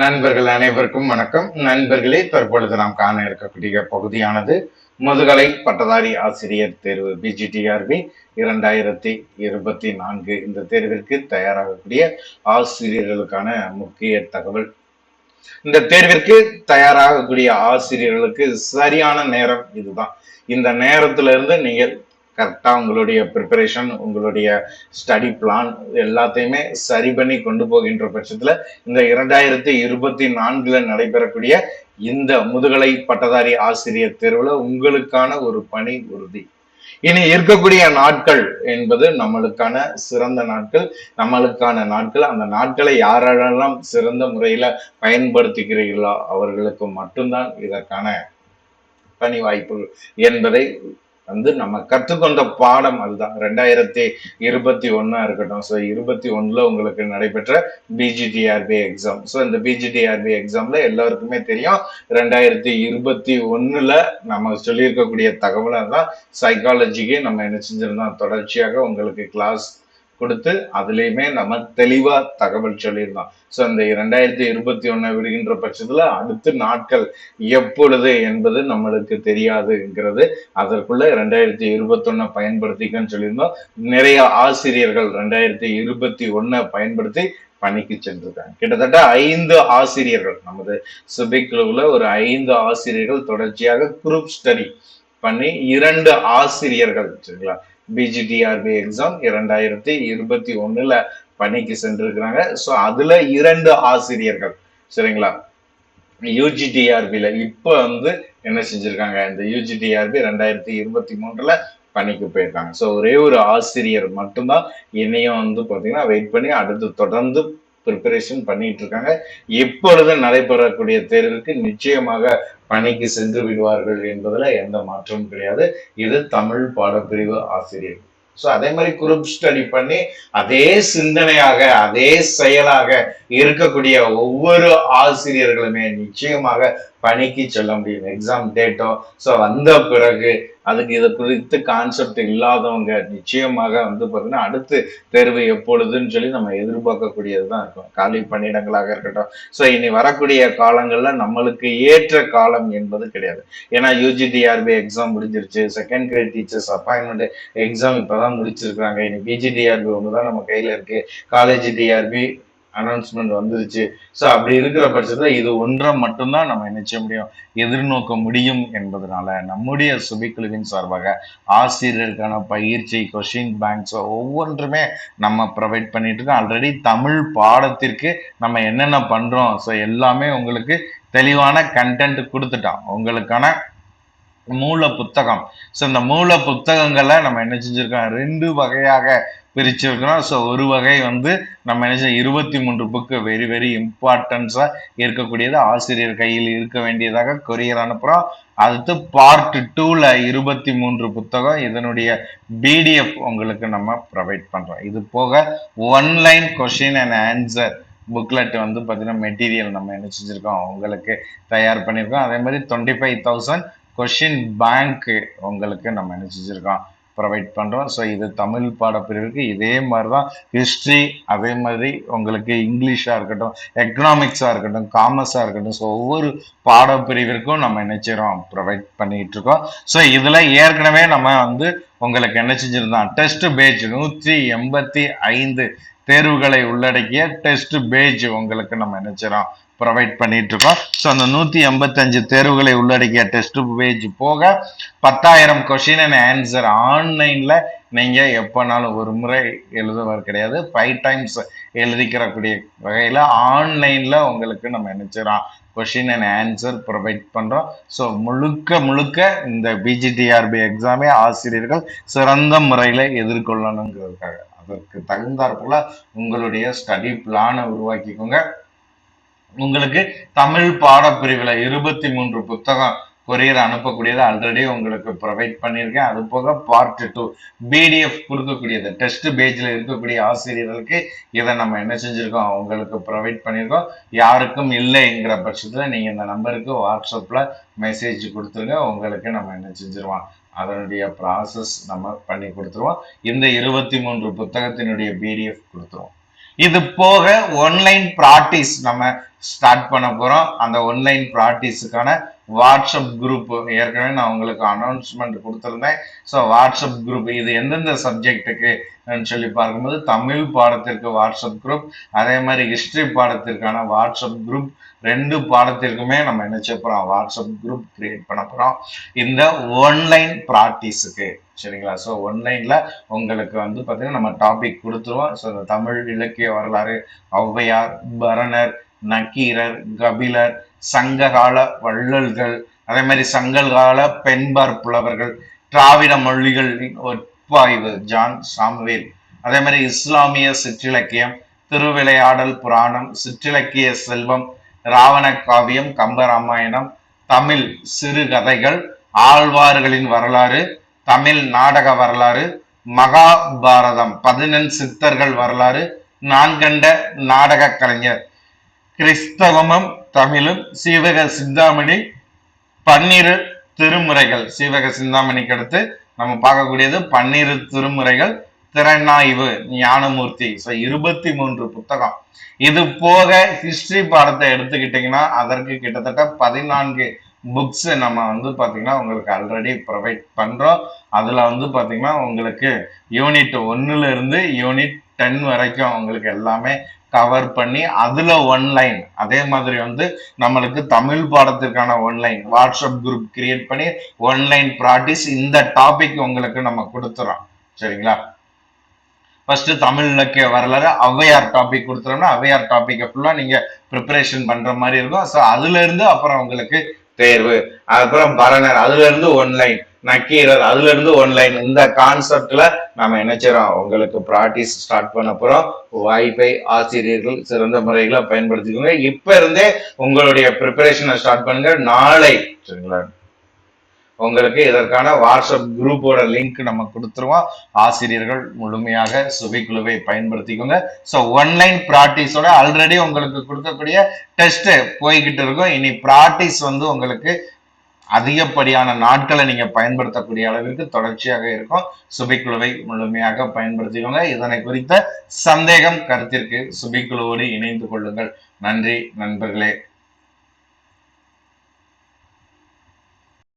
நண்பர்கள் அனைவருக்கும் வணக்கம். நண்பர்களே தற்பொழுது நாம் காண இருக்கக்கூடிய பகுதியானது முதுகலை பட்டதாரி ஆசிரியர் தேர்வு பிஜிடிஆர்பி இரண்டாயிரத்தி இருபத்தி நான்கு இந்த தேர்விற்கு தயாராகக்கூடிய ஆசிரியர்களுக்கான முக்கிய தகவல். இந்த தேர்விற்கு தயாராகக்கூடிய ஆசிரியர்களுக்கு சரியான நேரம் இதுதான். இந்த நேரத்துல இருந்து நீங்கள் கரெக்டா உங்களுடைய ப்ரிப்பரேஷன் உங்களுடைய ஸ்டடி பிளான் எல்லாத்தையுமே சரி பண்ணி கொண்டு போகின்ற பட்சத்துல இந்த இரண்டாயிரத்தி இருபத்தி நான்குல நடைபெறக்கூடிய இந்த முதுகலை பட்டதாரி ஆசிரியர் தேர்வுல உங்களுக்கான ஒரு பணி உறுதி. இனி இருக்கக்கூடிய நாட்கள் என்பது நம்மளுக்கான சிறந்த நாட்கள். நம்மளுக்கான நாட்கள் அந்த நாட்களை யாரெல்லாம் சிறந்த முறையில பயன்படுத்துகிறீர்களோ அவர்களுக்கு மட்டும்தான் இதற்கான பணி வாய்ப்பு என்பதை வந்து நம்ம கற்றுக்கொண்ட பாடம் அதுதான். ரெண்டாயிரத்தி இருபத்தி ஒன்னா இருக்கட்டும். ஸோ இருபத்தி ஒன்னுல உங்களுக்கு நடைபெற்ற பிஜிடிஆர்பி எக்ஸாம் ஸோ இந்த பிஜிடிஆர்பி எக்ஸாம்ல எல்லாருக்குமே தெரியும். ரெண்டாயிரத்தி இருபத்தி ஒன்னுல நம்ம சொல்லியிருக்கக்கூடிய தகவலை தான் சைக்காலஜிக்கு நம்ம என்ன செஞ்சிருந்தோம்? தொடர்ச்சியாக உங்களுக்கு கிளாஸ் கொடுத்து அதுலேயுமே நம்ம தெளிவா தகவல் சொல்லியிருந்தோம் ஸோ இந்த இரண்டாயிரத்தி இருபத்தி ஒன்று விடுகின்ற பட்சத்தில் அடுத்த நாட்கள் எப்பொழுது என்பது நம்மளுக்கு தெரியாதுங்கிறது அதற்குள்ள ரெண்டாயிரத்தி இருபத்தொன்னை பயன்படுத்திக்கன்னு சொல்லியிருந்தோம். நிறைய ஆசிரியர்கள் ரெண்டாயிரத்தி இருபத்தி ஒன்னை பயன்படுத்தி பணிக்கு சென்றிருக்காங்க. கிட்டத்தட்ட ஐந்து ஆசிரியர்கள் நமது சுபிக்குழுவில் ஒரு ஐந்து ஆசிரியர்கள் தொடர்ச்சியாக குரூப் ஸ்டடி பண்ணி இரண்டு ஆசிரியர்கள் சரிங்களா? பிஜிடிஆர்பி எக்ஸாம் இரண்டாயிரத்தி இருபத்தி ஒண்ணுல பணிக்கு சென்றிருக்கிறாங்க. ஸோ அதுல இரண்டு ஆசிரியர்கள். சரிங்களா? யூஜிடிஆர்பில இப்போ வந்து என்ன செஞ்சிருக்காங்க? இந்த யூஜிடிஆர்பி ரெண்டாயிரத்தி இருபத்தி மூன்றுல பணிக்கு போயிருக்காங்க. ஸோ ஒரே ஒரு ஆசிரியர் மட்டும்தான். என்னையும் வந்து பார்த்தீங்கன்னா வெயிட் பண்ணி அடுத்து தொடர்ந்து ப்ரிப்பரேஷன் பண்ணிட்டு இருக்காங்க இப்பொழுது நடைபெறக்கூடிய தேர்வுக்கு நிச்சயமாக பணிக்கு சென்று விடுவார்கள் என்பதில் எந்த மாற்றமும் கிடையாது. இது தமிழ் பாடப்பிரிவு ஆசிரியர். ஸோ அதே மாதிரி குரூப் ஸ்டடி பண்ணி அதே சிந்தனையாக அதே செயலாக இருக்கக்கூடிய ஒவ்வொரு ஆசிரியர்களுமே நிச்சயமாக பணிக்கு செல்ல முடியும். எக்ஸாம் டேட்டோ ஸோ வந்த பிறகு அதுக்கு இதை குறித்து கான்செப்ட் இல்லாதவங்க நிச்சயமாக வந்து பார்த்தீங்கன்னா அடுத்து தேர்வு எப்பொழுதுன்னு சொல்லி நம்ம எதிர்பார்க்கக்கூடியது தான் இருக்கும். காலி பணியிடங்களாக இருக்கட்டும். ஸோ இனி வரக்கூடிய காலங்களில் நம்மளுக்கு ஏற்ற காலம் என்பது கிடையாது. ஏன்னா யூஜிடிஆர்பி எக்ஸாம் முடிஞ்சிருச்சு. Second grade teachers appointment exam இப்போதான் முடிச்சிருக்காங்க. இனி பிஜிடிஆர்பி ஒன்று தான் நம்ம கையில் இருக்குது காலேஜ் டிஆர்பி அனௌன்ஸ்மெண்ட் வந்துருச்சு. ஸோ அப்படி இருக்கிற பட்சத்தில் இது ஒன்றை மட்டும்தான் நம்ம என்ன செய்ய முடியும்? எதிர்நோக்க முடியும் என்பதனால நம்முடைய சுபிக்குழுவின் சார்பாக ஆசிரியருக்கான பயிற்சி கொஷின் பேங்க்ஸ் ஒவ்வொன்றுமே நம்ம ப்ரொவைட் பண்ணிட்டு இருக்கோம். ஆல்ரெடி தமிழ் பாடத்திற்கு நம்ம என்னென்ன பண்ணுறோம் ஸோ எல்லாமே உங்களுக்கு தெளிவான கண்டென்ட் கொடுத்துட்டோம். உங்களுக்கான மூல புத்தகம். ஸோ இந்த மூல புத்தகங்களை நம்ம என்ன செஞ்சிருக்கோம்? ரெண்டு வகையாக பிரிச்சிருக்கிறோம் ஸோ ஒரு வகை வந்து நம்ம என்ன செய்ய இருபத்தி மூன்று புக்கு வெரி வெரி இம்பார்ட்டன்ஸாக இருக்கக்கூடியது. ஆசிரியர் கையில் இருக்க வேண்டியதாக கொரியர் அனுப்புகிறோம் அடுத்து பார்ட் டூவில் இருபத்தி மூன்று புத்தகம். இதனுடைய பிடிஎஃப் உங்களுக்கு நம்ம ப்ரொவைட் பண்ணுறோம் இது போக online question and answer booklet வந்து பார்த்தீங்கன்னா மெட்டீரியல் நம்ம என்ன செஞ்சுருக்கோம்? உங்களுக்கு தயார் பண்ணியிருக்கோம் அதே மாதிரி டுவெண்ட்டி ஃபைவ் தௌசண்ட் கொஷின் பேங்க்கு உங்களுக்கு நம்ம என்ன செஞ்சுருக்கோம் ப்ரொவைட் பண்ணுறோம் ஸோ இது தமிழ் பாடப்பிரிவுக்கு இதே மாதிரி தான் ஹிஸ்ட்ரி அதே மாதிரி உங்களுக்கு இங்கிலீஷாக இருக்கட்டும் எக்கனாமிக்ஸாக இருக்கட்டும் காமர்ஸாக இருக்கட்டும். ஸோ ஒவ்வொரு பாடப்பிரிவிற்கும் நம்ம என்ன செய்கிறோம் ப்ரொவைட் பண்ணிகிட்டு இருக்கோம். ஸோ இதில் ஏற்கனவே நம்ம வந்து உங்களுக்கு என்ன செஞ்சுருந்தோம் டெஸ்ட் பேஜ் நூற்றி எண்பத்தி ஐந்து தேர்வுகளை உள்ளடக்கிய டெஸ்ட் பேஜ் உங்களுக்கு நம்ம என்ன ப்ரொவைட் பண்ணிட்டு இருக்கோம் ஸோ அந்த நூற்றி எண்பத்தஞ்சு தேர்வுகளை உள்ளடக்கிய டெஸ்ட் பேஜ் போக பத்தாயிரம் கொஷின் அண்ட் ஆன்சர் ஆன்லைனில் நீங்கள் எப்போனாலும் ஒரு முறை எழுதுவது கிடையாது. ஃபைவ் டைம்ஸ் எழுதிக்கிறக்கூடிய வகையில் ஆன்லைனில் உங்களுக்கு நம்ம நினச்சிடறோம் கொஷின் அண்ட் ஆன்சர் ப்ரொவைட் பண்ணுறோம் ஸோ முழுக்க முழுக்க இந்த பிஜிடிஆர்பி எக்ஸாமே ஆசிரியர்கள் சிறந்த முறையில் எதிர்கொள்ளணுங்கிறதுக்காக. அதற்கு தகுந்தாற்போல் உங்களுடைய ஸ்டடி பிளானை உருவாக்கிக்கோங்க. உங்களுக்கு தமிழ் பாடப்பிரிவில் இருபத்தி மூன்று புத்தகம் கொரியர் அனுப்பக்கூடியது ஆல்ரெடி உங்களுக்கு ப்ரொவைட் பண்ணியிருக்கேன். அது போக பார்ட் டூ பிடிஎஃப் கொடுக்கக்கூடியது டெஸ்ட் பேஜில் இருக்கக்கூடிய ஆசிரியர்களுக்கு இதை நம்ம என்ன செஞ்சுருக்கோம்? உங்களுக்கு ப்ரொவைட் பண்ணியிருக்கோம். யாருக்கும் இல்லைங்கிற பட்சத்தில் நீங்கள் இந்த நம்பருக்கு வாட்ஸ்அப்பில் மெசேஜ் கொடுத்துருங்க. உங்களுக்கு நம்ம என்ன செஞ்சுருவோம்? அதனுடைய ப்ராசஸ் நம்ம பண்ணி கொடுத்துருவோம். இந்த இருபத்தி மூன்று புத்தகத்தினுடைய பிடிஎஃப் கொடுத்துருவோம். இது போக ஒன்லைன் ப்ராக்டிஸ் நம்ம ஸ்டார்ட் பண்ண போறோம். அந்த ஒன்லைன் ப்ராக்டிஸுக்கான வாட்ஸ்அப் குரூப் ஏற்கனவே நான் உங்களுக்கு அனௌன்ஸ்மெண்ட் கொடுத்துருந்தேன். ஸோ வாட்ஸ்அப் குரூப் இது எந்தெந்த சப்ஜெக்ட்டுக்கு சொல்லி பார்க்கும்போது தமிழ் பாடத்திற்கு வாட்ஸ்அப் குரூப் அதே மாதிரி ஹிஸ்ட்ரி பாடத்திற்கான வாட்ஸ்அப் குரூப் ரெண்டு பாடத்திற்குமே நம்ம என்ன செய்ய வாட்ஸ்அப் குரூப் கிரியேட் பண்ண போகிறோம் இந்த ஒன்லைன் ப்ராக்டிஸுக்கு சரிங்களா? ஸோ ஒன்லைனில் உங்களுக்கு வந்து பார்த்தீங்கன்னா நம்ம டாபிக் கொடுத்துருவோம். ஸோ இந்த தமிழ் இலக்கிய வரலாறு ஔவையார் பரணர் நக்கீரர் கபிலர் சங்ககால வள்ளல்கள் அதே மாதிரி சங்ககால பெண்பார் புலவர்கள் திராவிட மொழிகளின் ஒப்பாய்வு ஜான் சாமுவேல். அதே மாதிரி இஸ்லாமிய சிற்றிலக்கியம் திருவிளையாடல் புராணம் சிற்றிலக்கிய செல்வம் ராவண காவியம் கம்பராமாயணம் தமிழ் சிறுகதைகள் ஆழ்வார்களின் வரலாறு தமிழ் நாடக வரலாறு மகாபாரதம் பதினெண் சித்தர்கள் வரலாறு நான்கண்ட நாடக கலைஞர். கிறிஸ்தவமும் தமிழும் சீவக சிந்தாமணி பன்னிரு திருமுறைகள். சீவக சிந்தாமணிக்கு அடுத்து நம்ம பார்க்கக்கூடியது பன்னிரு திருமுறைகள். திறனாய்வு ஞானமூர்த்தி ஸோ இருபத்தி மூன்று புத்தகம். இது போக ஹிஸ்டரி பாடத்தை எடுத்துக்கிட்டிங்கன்னா அதற்கு கிட்டத்தட்ட பதினான்கு புக்ஸ் நம்ம வந்து பார்த்தீங்கன்னா உங்களுக்கு ஆல்ரெடி ப்ரொவைட் பண்ணுறோம் அதில் வந்து பார்த்தீங்கன்னா உங்களுக்கு யூனிட் ஒன்றுலேருந்து யூனிட் டென் வரைக்கும் உங்களுக்கு எல்லாமே கவர் பண்ணி அதுல ஒன்லைன் அதே மாதிரி வந்து நம்மளுக்கு தமிழ் பாடத்திற்கான ஒன்லைன் வாட்ஸ்அப் குரூப் கிரியேட் பண்ணி ஒன்லைன் ப்ராக்டிஸ் இந்த டாபிக் உங்களுக்கு நம்ம கொடுத்துறோம். சரிங்களா? ஃபர்ஸ்ட் தமிழ் இலக்கிய வரலாறு ஔவையார் டாபிக் கொடுத்துறோம்னா ஔவையார் டாபிக்கை ஃபுல்லாக நீங்க ப்ரிப்பரேஷன் பண்ற மாதிரி இருக்கும். ஸோ அதுல இருந்து அப்புறம் உங்களுக்கு தேர்வு. அதுக்கப்புறம் பரணர் அதுல இருந்து ஒன்லைன் நக்கீரர் அதுல இருந்து ஒன்லைன் இந்த கான்செப்ட்ல நாம என்ன செய்யறோம் உங்களுக்கு ப்ராக்டிஸ் ஸ்டார்ட் பண்ண போறோம். வாய்ப்பை ஆசிரியர்கள் சிறந்த முறைகளை பயன்படுத்திக்கோங்க. இப்ப இருந்தே உங்களுடைய ப்ரிப்பரேஷனை ஸ்டார்ட் பண்ணுங்க. நாளை சரிங்களா? உங்களுக்கு இதற்கான வாட்ஸ்அப் குரூப்போட லிங்க் நம்ம கொடுத்துருவோம். ஆசிரியர்கள் முழுமையாக சுபிக்குழுவை பயன்படுத்திக்கோங்க. ஸோ ஒன்லைன் ப்ராக்டிஸோட ஆல்ரெடி உங்களுக்கு கொடுக்கக்கூடிய டெஸ்ட் போய்கிட்டு இருக்கும். இனி ப்ராக்டிஸ் வந்து உங்களுக்கு அதிகப்படியான நாட்களை நீங்க பயன்படுத்தக்கூடிய அளவிற்கு தொடர்ச்சியாக இருக்கும். சுபிக்குழுவை முழுமையாக பயன்படுத்திக்கோங்க. இதனை குறித்த சந்தேகம் கருத்திற்கு சுபிக்குழுவோடு இணைந்து கொள்ளுங்கள். நன்றி நண்பர்களே.